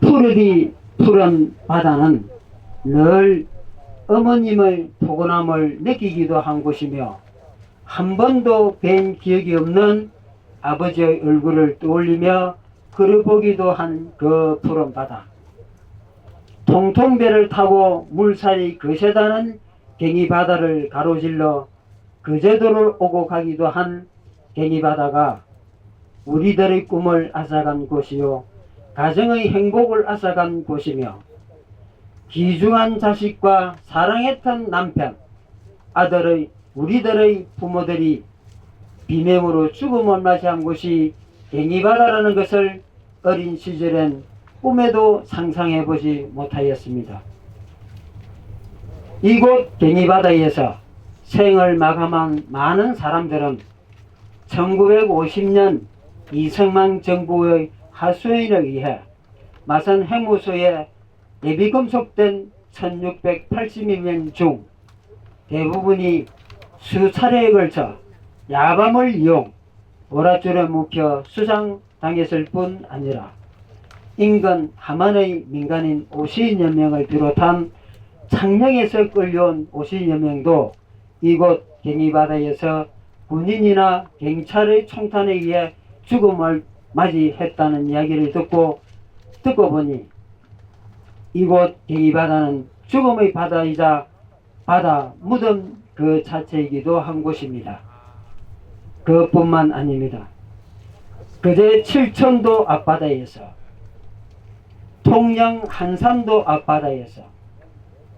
푸르디 푸른 바다는 늘 어머님의 포근함을 느끼기도 한 곳이며 한 번도 뵌 기억이 없는 아버지의 얼굴을 떠올리며 그려보기도 한 그 푸른 바다. 통통배를 타고 물살이 거세다는 갱이 바다를 가로질러 그제도를 오고 가기도 한 갱이 바다가 우리들의 꿈을 앗아간 곳이요 가정의 행복을 앗아간 곳이며 귀중한 자식과 사랑했던 남편 아들의 우리들의 부모들이 비명으로 죽음을 맞이한 곳이 갱이바다라는 것을 어린 시절엔 꿈에도 상상해 보지 못하였습니다. 이곳 갱이바다에서 생을 마감한 많은 사람들은 1950년 이승만 정부의 하수인에 의해 마산 해무소에 예비금속된 1680명 중 대부분이 수차례에 걸쳐 야밤을 이용 오랏줄에 묵혀 수상당했을 뿐 아니라 인근 함안의 민간인 50여 명을 비롯한 창녕에서 끌려온 50여 명도 이곳 갱이바다에서 군인이나 경찰의 총탄에 의해 죽음을 맞이했다는 이야기를 듣고 듣고 보니 이곳 갱이바다는 죽음의 바다이자 바다 무덤 그 자체이기도 한 곳입니다. 그뿐만 아닙니다. 그제 칠천도 앞바다에서 통영 한산도 앞바다에서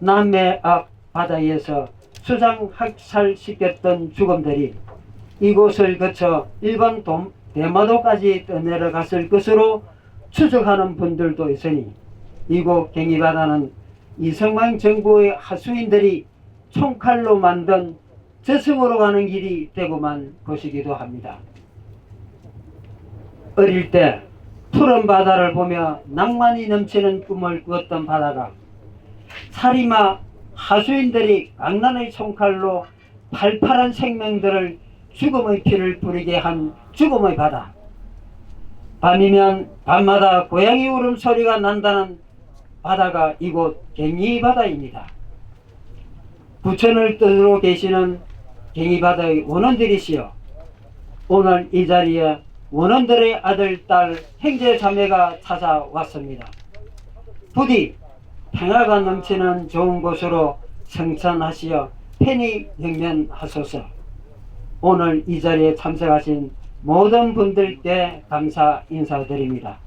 남해 앞바다에서 수상 학살시켰던 죽음들이 이곳을 거쳐 일본 돔- 대마도까지 떠내려갔을 것으로 추적하는 분들도 있으니 이곳 갱이바다는 이승만 정부의 하수인들이 총칼로 만든 저승으로 가는 길이 되고만 것이기도 합니다. 어릴 때 푸른 바다를 보며 낭만이 넘치는 꿈을 꾸었던 바다가 사리마 하수인들이 강난의 총칼로 팔팔한 생명들을 죽음의 피를 뿌리게 한 죽음의 바다. 밤이면 밤마다 고양이 울음소리가 난다는 바다가 이곳 갱이 바다입니다. 부천을 떠들어 계시는 갱이 바다의 원원들이시여 오늘 이 자리에 원원들의 아들, 딸, 형제, 자매가 찾아왔습니다. 부디 평화가 넘치는 좋은 곳으로 성천하시어 편히 영면하소서. 오늘 이 자리에 참석하신 모든 분들께 감사 인사드립니다.